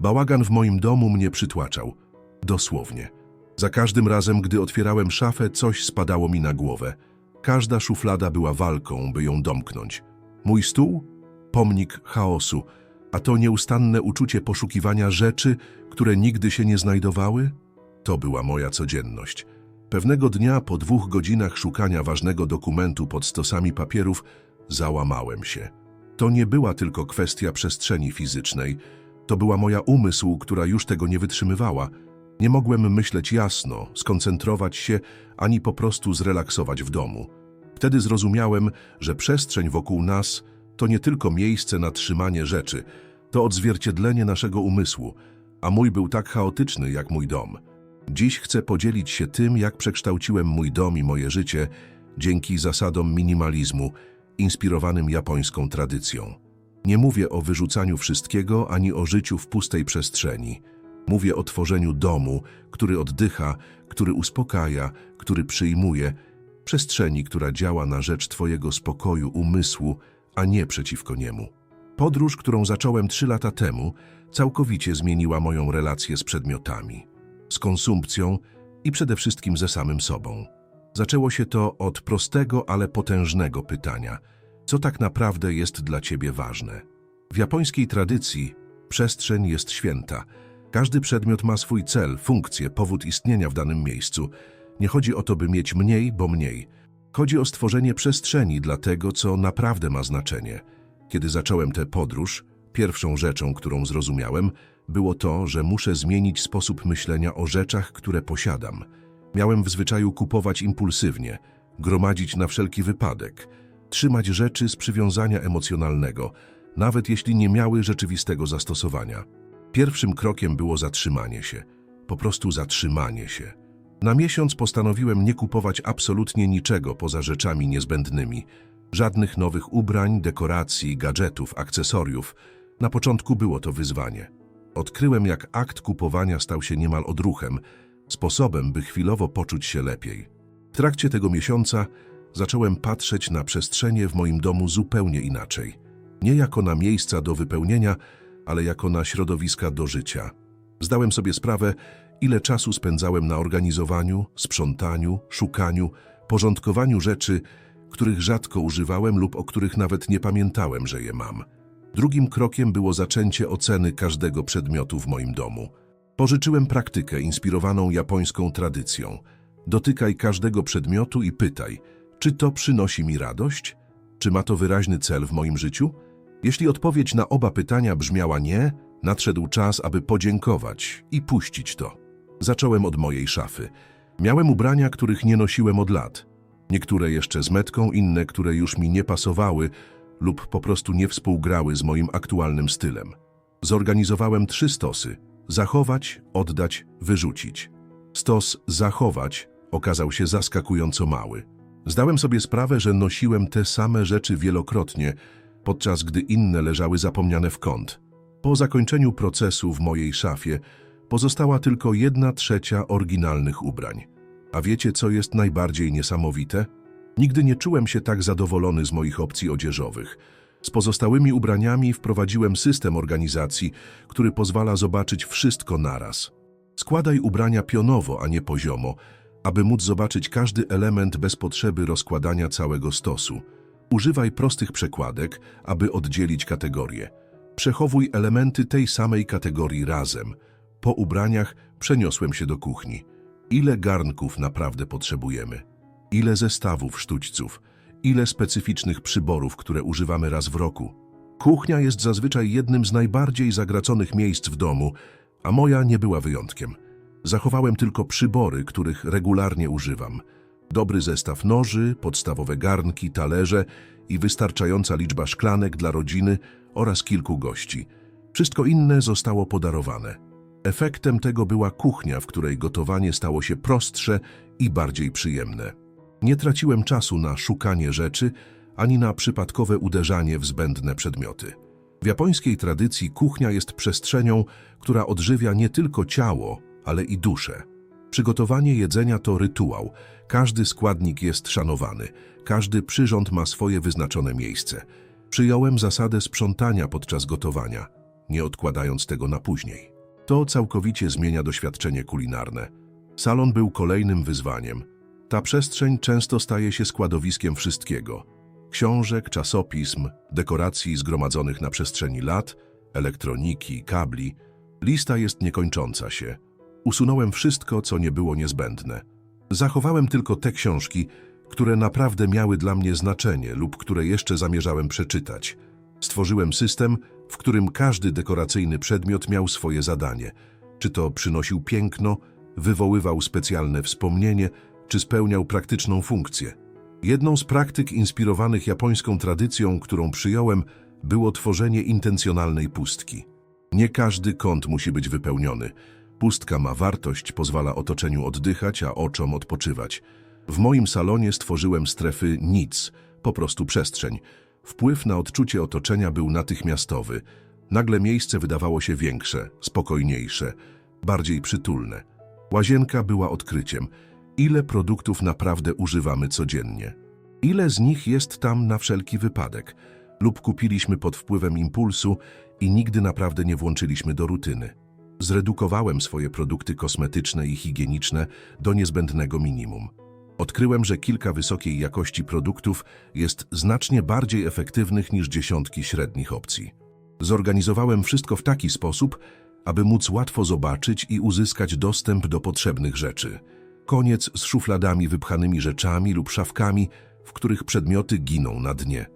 Bałagan w moim domu mnie przytłaczał. Dosłownie. Za każdym razem, gdy otwierałem szafę, coś spadało mi na głowę. Każda szuflada była walką, by ją domknąć. Mój stół? Pomnik chaosu. A to nieustanne uczucie poszukiwania rzeczy, które nigdy się nie znajdowały? To była moja codzienność. Pewnego dnia, po dwóch godzinach szukania ważnego dokumentu pod stosami papierów, załamałem się. To nie była tylko kwestia przestrzeni fizycznej. To była moja umysł, która już tego nie wytrzymywała. Nie mogłem myśleć jasno, skoncentrować się, ani po prostu zrelaksować w domu. Wtedy zrozumiałem, że przestrzeń wokół nas to nie tylko miejsce na trzymanie rzeczy, to odzwierciedlenie naszego umysłu, a mój był tak chaotyczny jak mój dom. Dziś chcę podzielić się tym, jak przekształciłem mój dom i moje życie dzięki zasadom minimalizmu, inspirowanym japońską tradycją. Nie mówię o wyrzucaniu wszystkiego ani o życiu w pustej przestrzeni. Mówię o tworzeniu domu, który oddycha, który uspokaja, który przyjmuje, przestrzeni, która działa na rzecz Twojego spokoju umysłu, a nie przeciwko niemu. Podróż, którą zacząłem trzy lata temu, całkowicie zmieniła moją relację z przedmiotami, z konsumpcją i przede wszystkim ze samym sobą. Zaczęło się to od prostego, ale potężnego pytania: co tak naprawdę jest dla Ciebie ważne? W japońskiej tradycji przestrzeń jest święta. Każdy przedmiot ma swój cel, funkcję, powód istnienia w danym miejscu. Nie chodzi o to, by mieć mniej, bo mniej. Chodzi o stworzenie przestrzeni dla tego, co naprawdę ma znaczenie. Kiedy zacząłem tę podróż, pierwszą rzeczą, którą zrozumiałem, było to, że muszę zmienić sposób myślenia o rzeczach, które posiadam. Miałem w zwyczaju kupować impulsywnie, gromadzić na wszelki wypadek, trzymać rzeczy z przywiązania emocjonalnego, nawet jeśli nie miały rzeczywistego zastosowania. Pierwszym krokiem było zatrzymanie się, po prostu zatrzymanie się. Na miesiąc postanowiłem nie kupować absolutnie niczego poza rzeczami niezbędnymi. Żadnych nowych ubrań, dekoracji, gadżetów, akcesoriów. Na początku było to wyzwanie. Odkryłem, jak akt kupowania stał się niemal odruchem, sposobem, by chwilowo poczuć się lepiej. W trakcie tego miesiąca zacząłem patrzeć na przestrzenie w moim domu zupełnie inaczej. Nie jako na miejsca do wypełnienia, ale jako na środowiska do życia. Zdałem sobie sprawę, ile czasu spędzałem na organizowaniu, sprzątaniu, szukaniu, porządkowaniu rzeczy, których rzadko używałem lub o których nawet nie pamiętałem, że je mam. Drugim krokiem było zaczęcie oceny każdego przedmiotu w moim domu. Pożyczyłem praktykę inspirowaną japońską tradycją. Dotykaj każdego przedmiotu i pytaj, czy to przynosi mi radość? Czy ma to wyraźny cel w moim życiu? Jeśli odpowiedź na oba pytania brzmiała nie, nadszedł czas, aby podziękować i puścić to. Zacząłem od mojej szafy. Miałem ubrania, których nie nosiłem od lat. Niektóre jeszcze z metką, inne, które już mi nie pasowały lub po prostu nie współgrały z moim aktualnym stylem. Zorganizowałem trzy stosy. Zachować, oddać, wyrzucić. Stos zachować okazał się zaskakująco mały. Zdałem sobie sprawę, że nosiłem te same rzeczy wielokrotnie, podczas gdy inne leżały zapomniane w kąt. Po zakończeniu procesu w mojej szafie pozostała tylko jedna trzecia oryginalnych ubrań. A wiecie, co jest najbardziej niesamowite? Nigdy nie czułem się tak zadowolony z moich opcji odzieżowych. Z pozostałymi ubraniami wprowadziłem system organizacji, który pozwala zobaczyć wszystko naraz. Składaj ubrania pionowo, a nie poziomo, aby móc zobaczyć każdy element bez potrzeby rozkładania całego stosu. Używaj prostych przekładek, aby oddzielić kategorie. Przechowuj elementy tej samej kategorii razem. Po ubraniach przeniosłem się do kuchni. Ile garnków naprawdę potrzebujemy? Ile zestawów sztućców? Ile specyficznych przyborów, które używamy raz w roku? Kuchnia jest zazwyczaj jednym z najbardziej zagraconych miejsc w domu, a moja nie była wyjątkiem. Zachowałem tylko przybory, których regularnie używam. Dobry zestaw noży, podstawowe garnki, talerze i wystarczająca liczba szklanek dla rodziny oraz kilku gości. Wszystko inne zostało podarowane. Efektem tego była kuchnia, w której gotowanie stało się prostsze i bardziej przyjemne. Nie traciłem czasu na szukanie rzeczy, ani na przypadkowe uderzanie w zbędne przedmioty. W japońskiej tradycji kuchnia jest przestrzenią, która odżywia nie tylko ciało, ale i duszę. Przygotowanie jedzenia to rytuał. Każdy składnik jest szanowany, każdy przyrząd ma swoje wyznaczone miejsce. Przyjąłem zasadę sprzątania podczas gotowania. nie odkładając tego na później. To całkowicie zmienia doświadczenie kulinarne. Salon był kolejnym wyzwaniem. Ta przestrzeń często staje się składowiskiem wszystkiego. Książek, czasopism, dekoracji zgromadzonych na przestrzeni lat, elektroniki, kabli. Lista jest niekończąca się. Usunąłem wszystko, co nie było niezbędne. Zachowałem tylko te książki, które naprawdę miały dla mnie znaczenie lub które jeszcze zamierzałem przeczytać. Stworzyłem system, w którym każdy dekoracyjny przedmiot miał swoje zadanie. Czy to przynosił piękno, wywoływał specjalne wspomnienie, czy spełniał praktyczną funkcję. Jedną z praktyk inspirowanych japońską tradycją, którą przyjąłem, było tworzenie intencjonalnej pustki. Nie każdy kąt musi być wypełniony. Pustka ma wartość, pozwala otoczeniu oddychać, a oczom odpoczywać. W moim salonie stworzyłem strefy nic, po prostu przestrzeń. Wpływ na odczucie otoczenia był natychmiastowy. Nagle miejsce wydawało się większe, spokojniejsze, bardziej przytulne. Łazienka była odkryciem. Ile produktów naprawdę używamy codziennie? Ile z nich jest tam na wszelki wypadek? Lub kupiliśmy pod wpływem impulsu i nigdy naprawdę nie włączyliśmy do rutyny? Zredukowałem swoje produkty kosmetyczne i higieniczne do niezbędnego minimum. Odkryłem, że kilka wysokiej jakości produktów jest znacznie bardziej efektywnych niż dziesiątki średnich opcji. Zorganizowałem wszystko w taki sposób, aby móc łatwo zobaczyć i uzyskać dostęp do potrzebnych rzeczy. Koniec z szufladami wypchanymi rzeczami lub szafkami, w których przedmioty giną na dnie.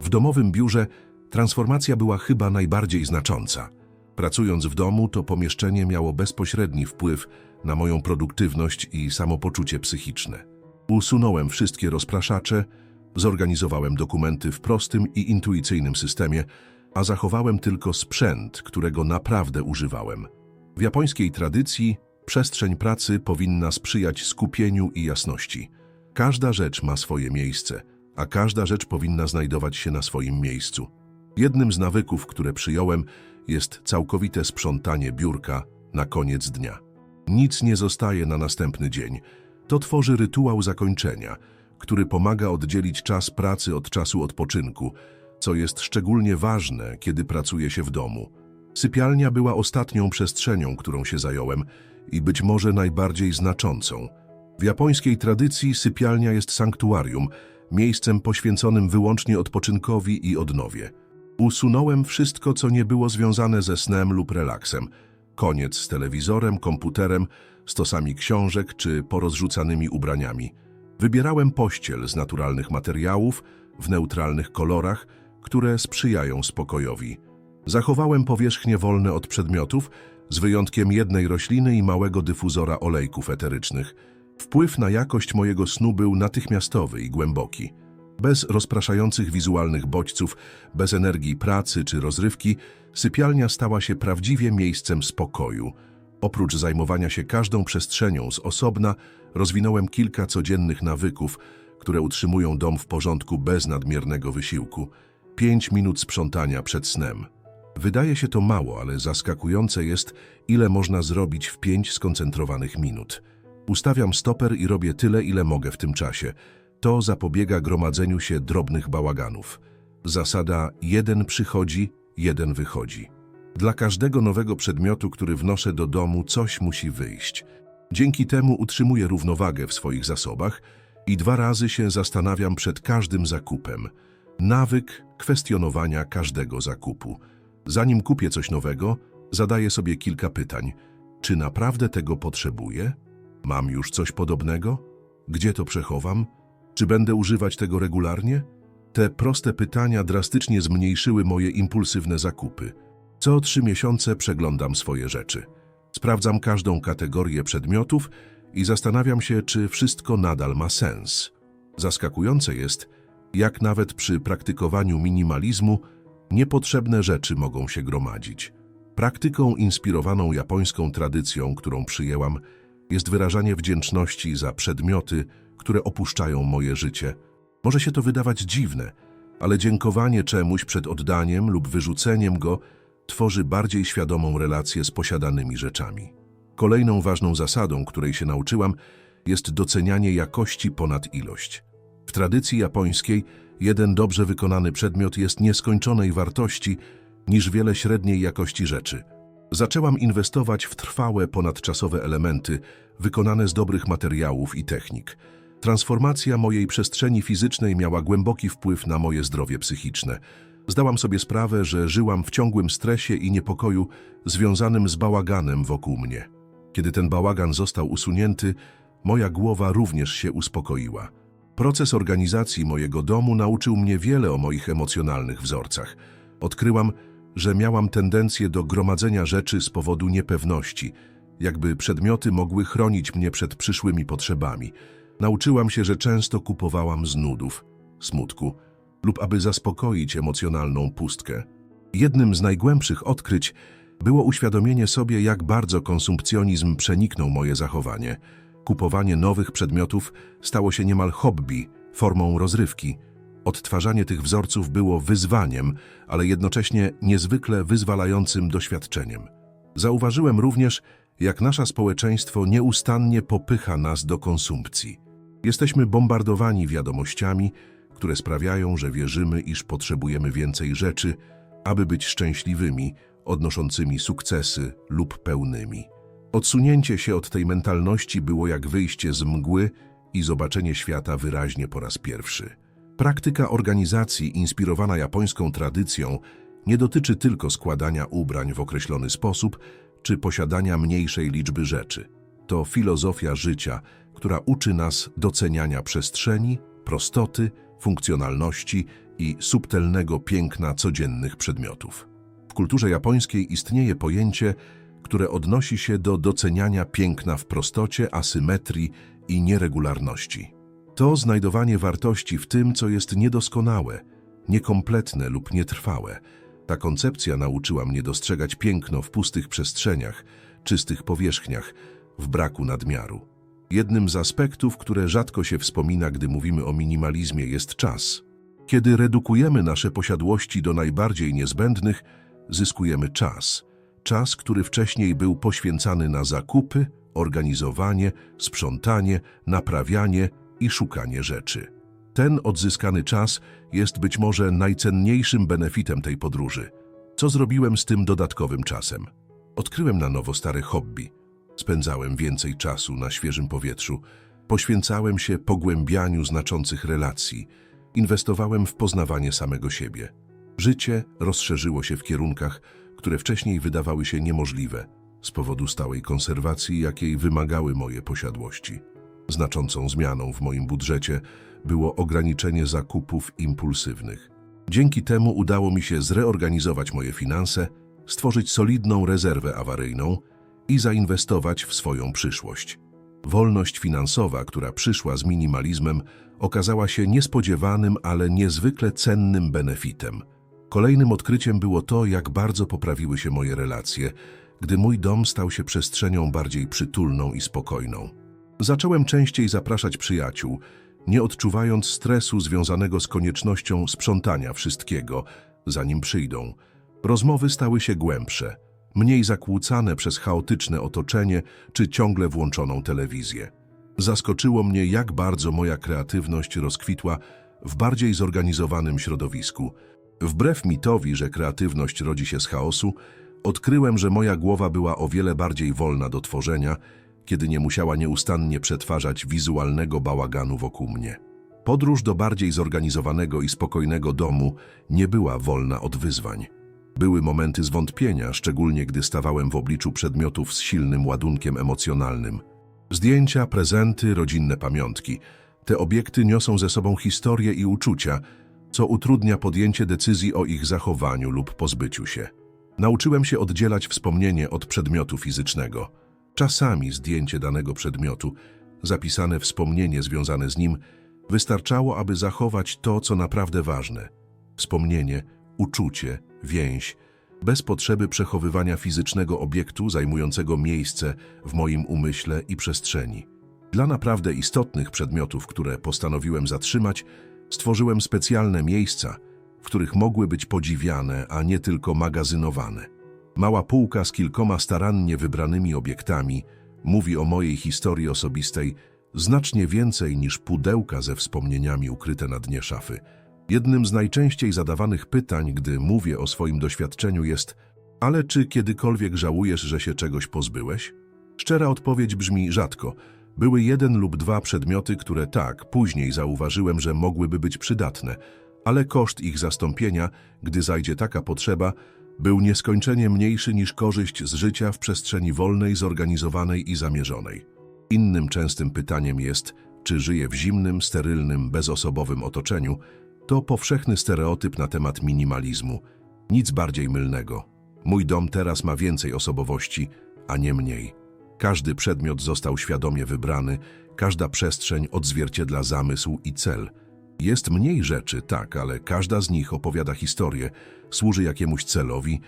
W domowym biurze transformacja była chyba najbardziej znacząca. Pracując w domu, to pomieszczenie miało bezpośredni wpływ na moją produktywność i samopoczucie psychiczne. Usunąłem wszystkie rozpraszacze, zorganizowałem dokumenty w prostym i intuicyjnym systemie, a zachowałem tylko sprzęt, którego naprawdę używałem. W japońskiej tradycji przestrzeń pracy powinna sprzyjać skupieniu i jasności. Każda rzecz ma swoje miejsce, a każda rzecz powinna znajdować się na swoim miejscu. Jednym z nawyków, które przyjąłem, jest całkowite sprzątanie biurka na koniec dnia. Nic nie zostaje na następny dzień. To tworzy rytuał zakończenia, który pomaga oddzielić czas pracy od czasu odpoczynku, co jest szczególnie ważne, kiedy pracuje się w domu. Sypialnia była ostatnią przestrzenią, którą się zająłem i być może najbardziej znaczącą. W japońskiej tradycji sypialnia jest sanktuarium, miejscem poświęconym wyłącznie odpoczynkowi i odnowie. Usunąłem wszystko, co nie było związane ze snem lub relaksem. Koniec z telewizorem, komputerem, stosami książek czy porozrzucanymi ubraniami. Wybierałem pościel z naturalnych materiałów, w neutralnych kolorach, które sprzyjają spokojowi. Zachowałem powierzchnie wolne od przedmiotów, z wyjątkiem jednej rośliny i małego dyfuzora olejków eterycznych. Wpływ na jakość mojego snu był natychmiastowy i głęboki. Bez rozpraszających wizualnych bodźców, bez energii pracy czy rozrywki, sypialnia stała się prawdziwie miejscem spokoju. Oprócz zajmowania się każdą przestrzenią z osobna, rozwinąłem kilka codziennych nawyków, które utrzymują dom w porządku bez nadmiernego wysiłku. Pięć minut sprzątania przed snem. Wydaje się to mało, ale zaskakujące jest, ile można zrobić w pięć skoncentrowanych minut. Ustawiam stoper i robię tyle, ile mogę w tym czasie. To zapobiega gromadzeniu się drobnych bałaganów. Zasada jeden przychodzi, jeden wychodzi. Dla każdego nowego przedmiotu, który wnoszę do domu, coś musi wyjść. Dzięki temu utrzymuję równowagę w swoich zasobach i dwa razy się zastanawiam przed każdym zakupem. Nawyk kwestionowania każdego zakupu. Zanim kupię coś nowego, zadaję sobie kilka pytań. Czy naprawdę tego potrzebuję? Mam już coś podobnego? Gdzie to przechowam? Czy będę używać tego regularnie? Te proste pytania drastycznie zmniejszyły moje impulsywne zakupy. Co trzy miesiące przeglądam swoje rzeczy. Sprawdzam każdą kategorię przedmiotów i zastanawiam się, czy wszystko nadal ma sens. Zaskakujące jest, jak nawet przy praktykowaniu minimalizmu niepotrzebne rzeczy mogą się gromadzić. Praktyką inspirowaną japońską tradycją, którą przyjęłam, jest wyrażanie wdzięczności za przedmioty, które opuszczają moje życie. Może się to wydawać dziwne, ale dziękowanie czemuś przed oddaniem lub wyrzuceniem go tworzy bardziej świadomą relację z posiadanymi rzeczami. Kolejną ważną zasadą, której się nauczyłam, jest docenianie jakości ponad ilość. W tradycji japońskiej jeden dobrze wykonany przedmiot jest nieskończonej wartości, niż wiele średniej jakości rzeczy. Zaczęłam inwestować w trwałe, ponadczasowe elementy, wykonane z dobrych materiałów i technik. Transformacja mojej przestrzeni fizycznej miała głęboki wpływ na moje zdrowie psychiczne. Zdałam sobie sprawę, że żyłam w ciągłym stresie i niepokoju związanym z bałaganem wokół mnie. Kiedy ten bałagan został usunięty, moja głowa również się uspokoiła. Proces organizacji mojego domu nauczył mnie wiele o moich emocjonalnych wzorcach. Odkryłam, że miałam tendencję do gromadzenia rzeczy z powodu niepewności, jakby przedmioty mogły chronić mnie przed przyszłymi potrzebami. Nauczyłam się, że często kupowałam z nudów, smutku lub aby zaspokoić emocjonalną pustkę. Jednym z najgłębszych odkryć było uświadomienie sobie, jak bardzo konsumpcjonizm przeniknął moje zachowanie. Kupowanie nowych przedmiotów stało się niemal hobby, formą rozrywki. Odtwarzanie tych wzorców było wyzwaniem, ale jednocześnie niezwykle wyzwalającym doświadczeniem. Zauważyłem również, jak nasze społeczeństwo nieustannie popycha nas do konsumpcji. Jesteśmy bombardowani wiadomościami, które sprawiają, że wierzymy, iż potrzebujemy więcej rzeczy, aby być szczęśliwymi, odnoszącymi sukcesy lub pełnymi. Odsunięcie się od tej mentalności było jak wyjście z mgły i zobaczenie świata wyraźnie po raz pierwszy. Praktyka organizacji inspirowana japońską tradycją nie dotyczy tylko składania ubrań w określony sposób czy posiadania mniejszej liczby rzeczy. To filozofia życia, która uczy nas doceniania przestrzeni, prostoty, funkcjonalności i subtelnego piękna codziennych przedmiotów. W kulturze japońskiej istnieje pojęcie, które odnosi się do doceniania piękna w prostocie, asymetrii i nieregularności. To znajdowanie wartości w tym, co jest niedoskonałe, niekompletne lub nietrwałe. Ta koncepcja nauczyła mnie dostrzegać piękno w pustych przestrzeniach, czystych powierzchniach, w braku nadmiaru. Jednym z aspektów, które rzadko się wspomina, gdy mówimy o minimalizmie, jest czas. Kiedy redukujemy nasze posiadłości do najbardziej niezbędnych, zyskujemy czas. Czas, który wcześniej był poświęcany na zakupy, organizowanie, sprzątanie, naprawianie i szukanie rzeczy. Ten odzyskany czas jest być może najcenniejszym benefitem tej podróży. Co zrobiłem z tym dodatkowym czasem? Odkryłem na nowo stare hobby. Spędzałem więcej czasu na świeżym powietrzu. Poświęcałem się pogłębianiu znaczących relacji. Inwestowałem w poznawanie samego siebie. Życie rozszerzyło się w kierunkach, które wcześniej wydawały się niemożliwe z powodu stałej konserwacji, jakiej wymagały moje posiadłości. Znaczącą zmianą w moim budżecie było ograniczenie zakupów impulsywnych. Dzięki temu udało mi się zreorganizować moje finanse, stworzyć solidną rezerwę awaryjną i zainwestować w swoją przyszłość. Wolność finansowa, która przyszła z minimalizmem, okazała się niespodziewanym, ale niezwykle cennym benefitem. Kolejnym odkryciem było to, jak bardzo poprawiły się moje relacje, gdy mój dom stał się przestrzenią bardziej przytulną i spokojną. Zacząłem częściej zapraszać przyjaciół, nie odczuwając stresu związanego z koniecznością sprzątania wszystkiego, zanim przyjdą. Rozmowy stały się głębsze, mniej zakłócane przez chaotyczne otoczenie czy ciągle włączoną telewizję. Zaskoczyło mnie, jak bardzo moja kreatywność rozkwitła w bardziej zorganizowanym środowisku. Wbrew mitowi, że kreatywność rodzi się z chaosu, odkryłem, że moja głowa była o wiele bardziej wolna do tworzenia, kiedy nie musiała nieustannie przetwarzać wizualnego bałaganu wokół mnie. Podróż do bardziej zorganizowanego i spokojnego domu nie była wolna od wyzwań. Były momenty zwątpienia, szczególnie gdy stawałem w obliczu przedmiotów z silnym ładunkiem emocjonalnym. Zdjęcia, prezenty, rodzinne pamiątki. Te obiekty niosą ze sobą historię i uczucia, co utrudnia podjęcie decyzji o ich zachowaniu lub pozbyciu się. Nauczyłem się oddzielać wspomnienie od przedmiotu fizycznego. Czasami zdjęcie danego przedmiotu, zapisane wspomnienie związane z nim, wystarczało, aby zachować to, co naprawdę ważne. Wspomnienie, uczucie, więź, bez potrzeby przechowywania fizycznego obiektu zajmującego miejsce w moim umyśle i przestrzeni. Dla naprawdę istotnych przedmiotów, które postanowiłem zatrzymać, stworzyłem specjalne miejsca, w których mogły być podziwiane, a nie tylko magazynowane. Mała półka z kilkoma starannie wybranymi obiektami mówi o mojej historii osobistej znacznie więcej niż pudełka ze wspomnieniami ukryte na dnie szafy. Jednym z najczęściej zadawanych pytań, gdy mówię o swoim doświadczeniu jest ale czy kiedykolwiek żałujesz, że się czegoś pozbyłeś? Szczera odpowiedź brzmi rzadko. Były jeden lub dwa przedmioty, które tak, później zauważyłem, że mogłyby być przydatne, ale koszt ich zastąpienia, gdy zajdzie taka potrzeba, był nieskończenie mniejszy niż korzyść z życia w przestrzeni wolnej, zorganizowanej i zamierzonej. Innym częstym pytaniem jest, czy żyję w zimnym, sterylnym, bezosobowym otoczeniu. To powszechny stereotyp na temat minimalizmu. Nic bardziej mylnego. Mój dom teraz ma więcej osobowości, a nie mniej. Każdy przedmiot został świadomie wybrany, każda przestrzeń odzwierciedla zamysł i cel. Jest mniej rzeczy, tak, ale każda z nich opowiada historię, służy jakiemuś celowi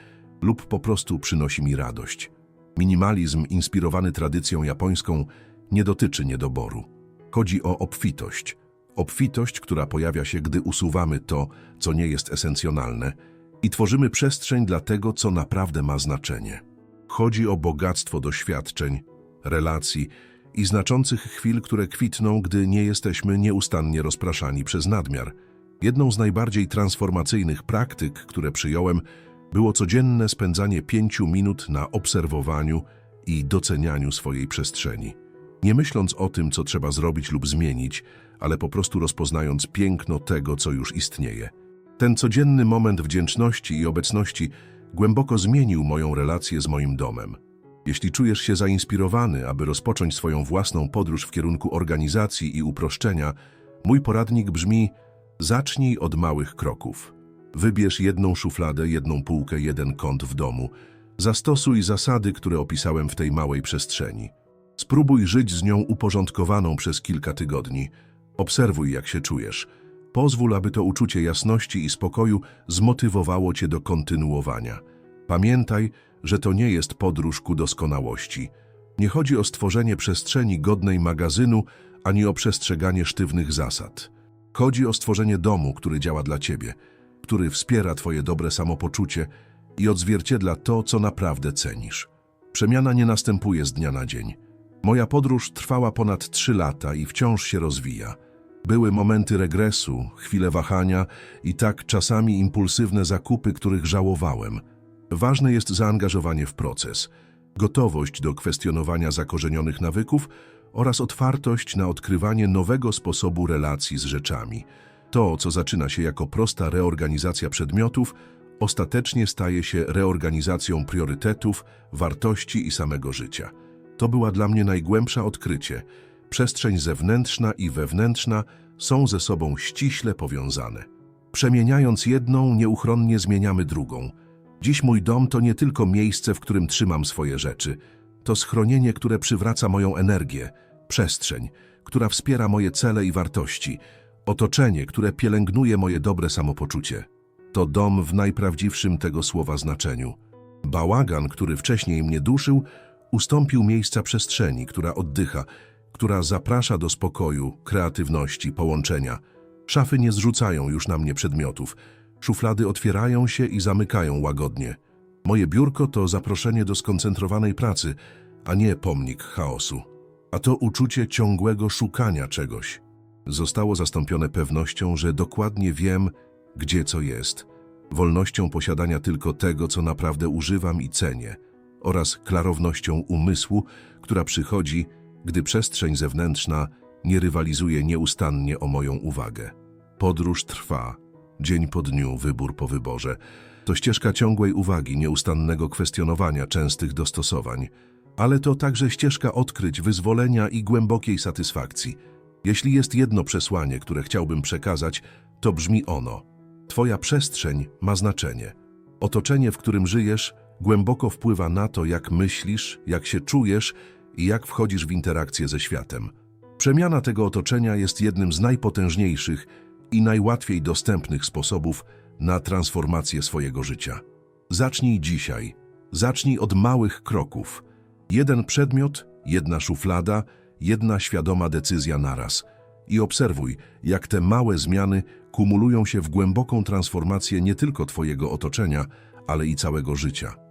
lub po prostu przynosi mi radość. Minimalizm inspirowany tradycją japońską nie dotyczy niedoboru. Chodzi o obfitość. Obfitość, która pojawia się, gdy usuwamy to, co nie jest esencjonalne i tworzymy przestrzeń dla tego, co naprawdę ma znaczenie. Chodzi o bogactwo doświadczeń, relacji i znaczących chwil, które kwitną, gdy nie jesteśmy nieustannie rozpraszani przez nadmiar. Jedną z najbardziej transformacyjnych praktyk, które przyjąłem, było codzienne spędzanie pięciu minut na obserwowaniu i docenianiu swojej przestrzeni. Nie myśląc o tym, co trzeba zrobić lub zmienić, ale po prostu rozpoznając piękno tego, co już istnieje. Ten codzienny moment wdzięczności i obecności głęboko zmienił moją relację z moim domem. Jeśli czujesz się zainspirowany, aby rozpocząć swoją własną podróż w kierunku organizacji i uproszczenia, mój poradnik brzmi: zacznij od małych kroków. Wybierz jedną szufladę, jedną półkę, jeden kąt w domu. Zastosuj zasady, które opisałem w tej małej przestrzeni. Spróbuj żyć z nią uporządkowaną przez kilka tygodni. Obserwuj, jak się czujesz. Pozwól, aby to uczucie jasności i spokoju zmotywowało cię do kontynuowania. Pamiętaj, że to nie jest podróż ku doskonałości. Nie chodzi o stworzenie przestrzeni godnej magazynu, ani o przestrzeganie sztywnych zasad. Chodzi o stworzenie domu, który działa dla ciebie, który wspiera twoje dobre samopoczucie i odzwierciedla to, co naprawdę cenisz. Przemiana nie następuje z dnia na dzień. Moja podróż trwała ponad trzy lata i wciąż się rozwija. Były momenty regresu, chwile wahania i tak czasami impulsywne zakupy, których żałowałem. Ważne jest zaangażowanie w proces, gotowość do kwestionowania zakorzenionych nawyków oraz otwartość na odkrywanie nowego sposobu relacji z rzeczami. To, co zaczyna się jako prosta reorganizacja przedmiotów, ostatecznie staje się reorganizacją priorytetów, wartości i samego życia. To była dla mnie najgłębsza odkrycie. Przestrzeń zewnętrzna i wewnętrzna są ze sobą ściśle powiązane. Przemieniając jedną, nieuchronnie zmieniamy drugą. Dziś mój dom to nie tylko miejsce, w którym trzymam swoje rzeczy. To schronienie, które przywraca moją energię, przestrzeń, która wspiera moje cele i wartości, otoczenie, które pielęgnuje moje dobre samopoczucie. To dom w najprawdziwszym tego słowa znaczeniu. Bałagan, który wcześniej mnie duszył, ustąpił miejsca przestrzeni, która oddycha, która zaprasza do spokoju, kreatywności, połączenia. Szafy nie zrzucają już na mnie przedmiotów. Szuflady otwierają się i zamykają łagodnie. Moje biurko to zaproszenie do skoncentrowanej pracy, a nie pomnik chaosu. A to uczucie ciągłego szukania czegoś. Zostało zastąpione pewnością, że dokładnie wiem, gdzie co jest, wolnością posiadania tylko tego, co naprawdę używam i cenię, oraz klarownością umysłu, która przychodzi, gdy przestrzeń zewnętrzna nie rywalizuje nieustannie o moją uwagę. Podróż trwa, dzień po dniu, wybór po wyborze. To ścieżka ciągłej uwagi, nieustannego kwestionowania częstych dostosowań, ale to także ścieżka odkryć, wyzwolenia i głębokiej satysfakcji. Jeśli jest jedno przesłanie, które chciałbym przekazać, to brzmi ono. Twoja przestrzeń ma znaczenie. Otoczenie, w którym żyjesz, głęboko wpływa na to, jak myślisz, jak się czujesz i jak wchodzisz w interakcję ze światem. Przemiana tego otoczenia jest jednym z najpotężniejszych i najłatwiej dostępnych sposobów na transformację swojego życia. Zacznij dzisiaj. Zacznij od małych kroków. Jeden przedmiot, jedna szuflada, jedna świadoma decyzja naraz. I obserwuj, jak te małe zmiany kumulują się w głęboką transformację nie tylko Twojego otoczenia, ale i całego życia.